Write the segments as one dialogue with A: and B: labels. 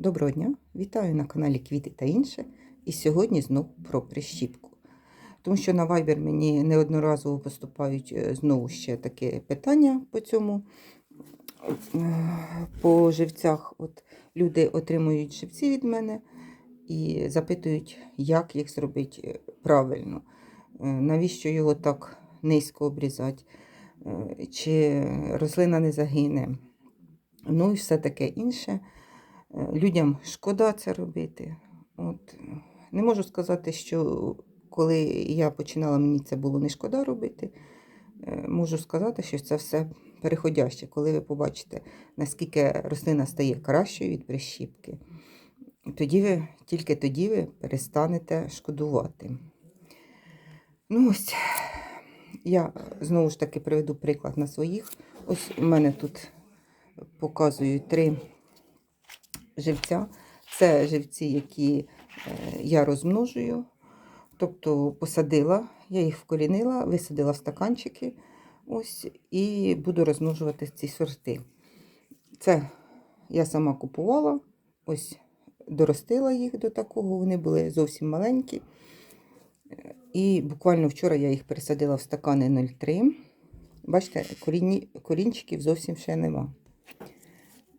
A: Доброго дня! Вітаю на каналі Квіти та інше. І сьогодні знов про прищіпку. Тому що на Viber мені неодноразово поступають е, знову ще таке питання по цьому. Е, По живцях От люди отримують живці від мене і запитують, як їх зробити е, правильно. Навіщо його так низько обрізати, чи рослина не загине. Ну і все таке інше. Людям шкода це робити. От. Не можу сказати, що коли я починала, мені це було не шкода робити. Е, Можу сказати, що це все переходяще, коли ви побачите, наскільки рослина стає кращою від прищіпки. Тоді ви, тільки тоді ви перестанете шкодувати. Ну ось, я знову ж таки приведу приклад на своїх. Ось у мене тут показую три живця. Це живці, які е, я розмножую. Тобто посадила, я їх вкорінила, висадила в стаканчики. Ось, і буду розмножувати ці сорти. Це я сама купувала, ось доростила їх до такого, вони були зовсім маленькі. І буквально вчора я їх пересадила в стакани 0,3. Бачите, корінчиків зовсім ще нема.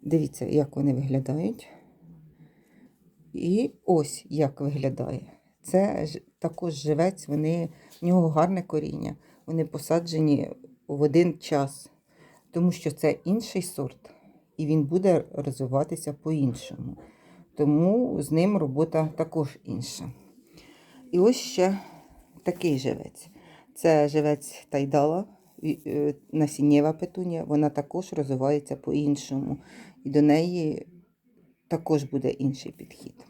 A: Дивіться, як вони виглядають. І ось як виглядає. Це також живець, вони, в нього гарне коріння. Вони посаджені в один час, тому що це інший сорт, і він буде розвиватися по-іншому. Тому з ним робота також інша. І ось ще такий живець. Це живець тайдала, насіннєва петунія, вона також розвивається по-іншому. І до неї також буде інший підхід.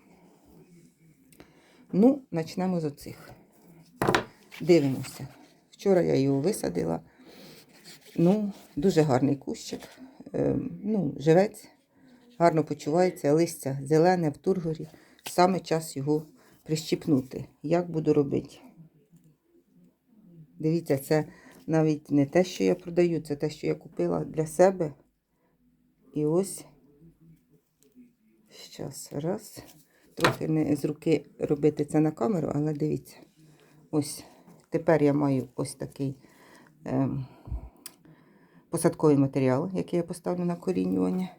A: Ну, почнемо з оцих. Дивимося. Вчора я його висадила. Ну, дуже гарний кущик. Ем, ну, живець, гарно почувається, листя зелене в тургорі. Саме час його прищіпнути. Як буду робити? Дивіться, це навіть не те, що я продаю, це те, що я купила для себе. І ось. Щас, раз. Трохи не з руки робити це на камеру, але дивіться. Ось. Тепер я маю ось такий ем, посадковий матеріал, який я поставлю на корінювання.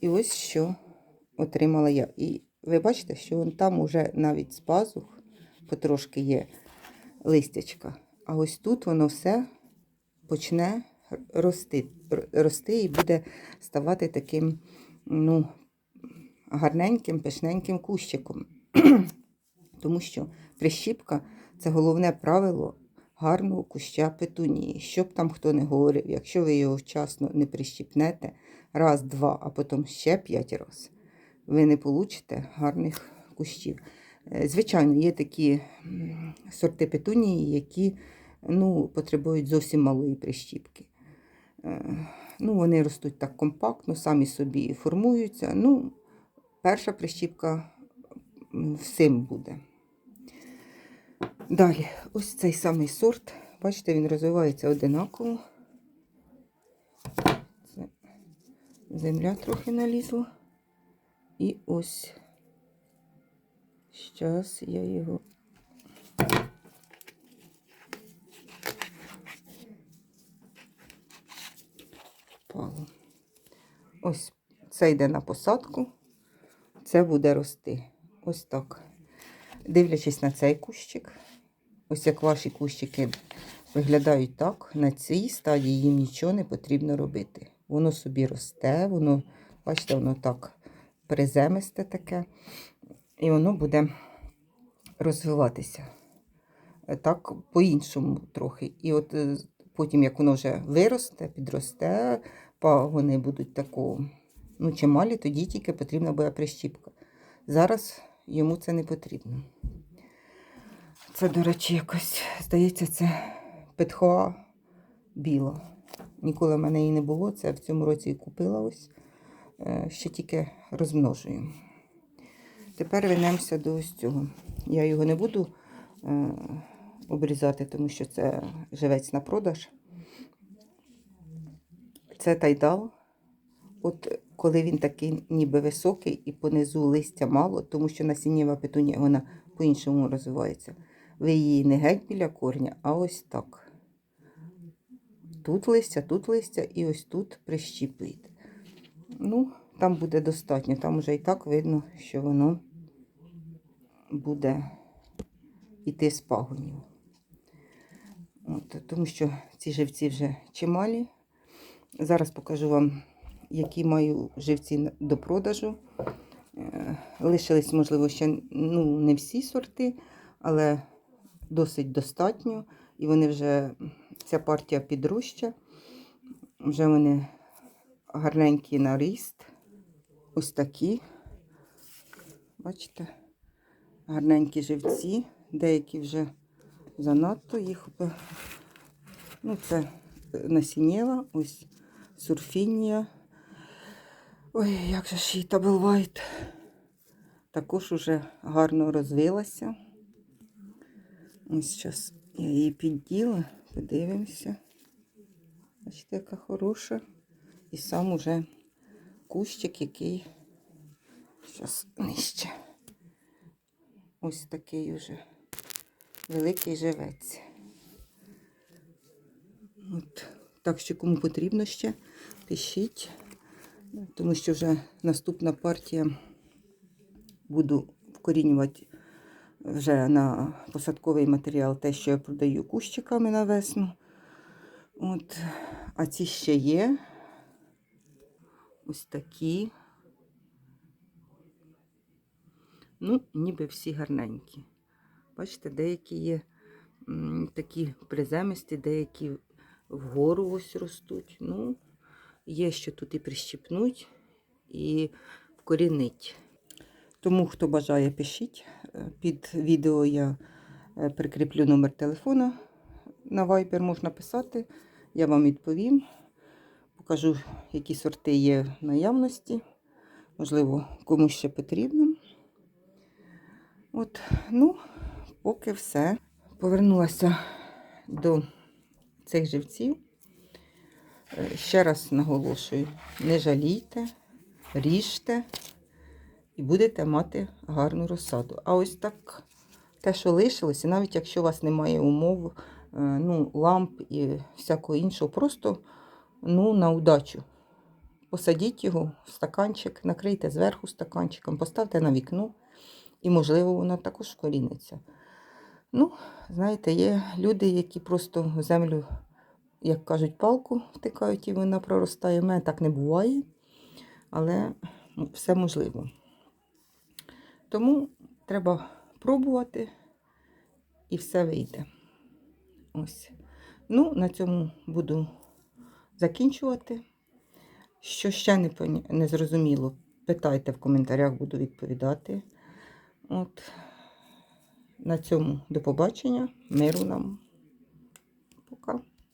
A: І ось що отримала я. І ви бачите, що там уже навіть з пазух потрошки є листячка. А ось тут воно все почне рости, рости і буде ставати таким, ну, гарненьким, пишненьким кущиком. Тому що прищіпка це головне правило гарного куща петунії. Що б там хто не говорив, якщо ви його вчасно не прищіпнете раз, два, а потім ще п'ять раз, ви не получите гарних кущів. Е, Звичайно, є такі сорти петунії, які ну, потребують зовсім малої прищіпки. Е, Ну, вони ростуть так компактно, самі собі формуються. Ну, перша прищіпка всім буде. Далі, ось цей самий сорт. Бачите, він розвивається одинаково. Це земля трохи налізла. І ось. Зараз я його. Впало. Ось це йде на посадку. Це буде рости. Ось так. Дивлячись на цей кущик, ось як ваші кущики виглядають так, на цій стадії їм нічого не потрібно робити. Воно собі росте, воно, бачите, воно так приземисте таке, і воно буде розвиватися. Е, Так, по-іншому трохи. І от е, потім, як воно вже виросте, підросте, пагони будуть такого, ну, чималі, тоді тільки потрібна буде прищіпка. Зараз йому це не потрібно. Це, до речі, якось, здається, це петхоа біла. Ніколи в мене її не було. Це в цьому році і купила ось. Е, Ще тільки розмножую. Тепер вернемося до ось цього. Я його не буду е, обрізати, тому що це живець на продаж. Це тайдал. от коли він такий ніби високий і понизу листя мало, тому що насіннєва петунія вона по-іншому розвивається. Ви її не геть біля корня, а ось так. Тут листя, тут листя і ось тут прищіпуєте. Ну, там буде достатньо. Там вже і так видно, що воно буде йти з пагонів. От, тому що ці живці вже чималі. Зараз покажу вам, які маю живці до продажу. Е, Лишились, можливо, ще ну, не всі сорти, але досить достатньо. І вони вже, ця партія підружча. Вже вони гарненький на ріст. Ось такі. Бачите? Гарненькі живці. Деякі вже занадто їх. би- Ну, це насінєва, ось сурфінія. Ой, як же ж її Табл Вайт. Також уже гарно розвилася. Ось зараз я її підділа, подивимося. Бачите, яка хороша. І сам уже кущик, який зараз нижче. Ось такий уже великий живець. От. Так що кому потрібно ще, пишіть, тому що вже наступна партія буду вкорінювати вже на посадковий матеріал те, що я продаю кущиками на весну. От. А ці ще є. Ось такі. Ну, ніби всі гарненькі. Бачите, деякі є такі приземисті, деякі вгору ось ростуть. Ну, є що тут і прищипнуть, і вкорінить. Тому, хто бажає, пишіть. Е, Під відео я е, прикріплю номер телефона. На Viber можна писати. Я вам відповім. Покажу, які сорти є в наявності. Можливо, комусь ще потрібно. От, ну, поки все. Повернулася до цих живців. Е, Ще раз наголошую: не жалійте, ріжте і будете мати гарну розсаду. А ось так те, що лишилося, навіть якщо у вас немає умов, е, ну, ламп і всякого іншого, просто ну, на удачу. Посадіть його в стаканчик, накрийте зверху стаканчиком, поставте на вікно, і, можливо, воно також вкоріниться. Ну, знаєте, є люди, які просто в землю, як кажуть, палку втикають і вона проростає. У мене так не буває, але все можливо. Тому треба пробувати і все вийде. Ось. Ну, на цьому буду закінчувати. Що ще не, не зрозуміло, питайте в коментарях, буду відповідати. От. На цьому до побачення. Миру нам.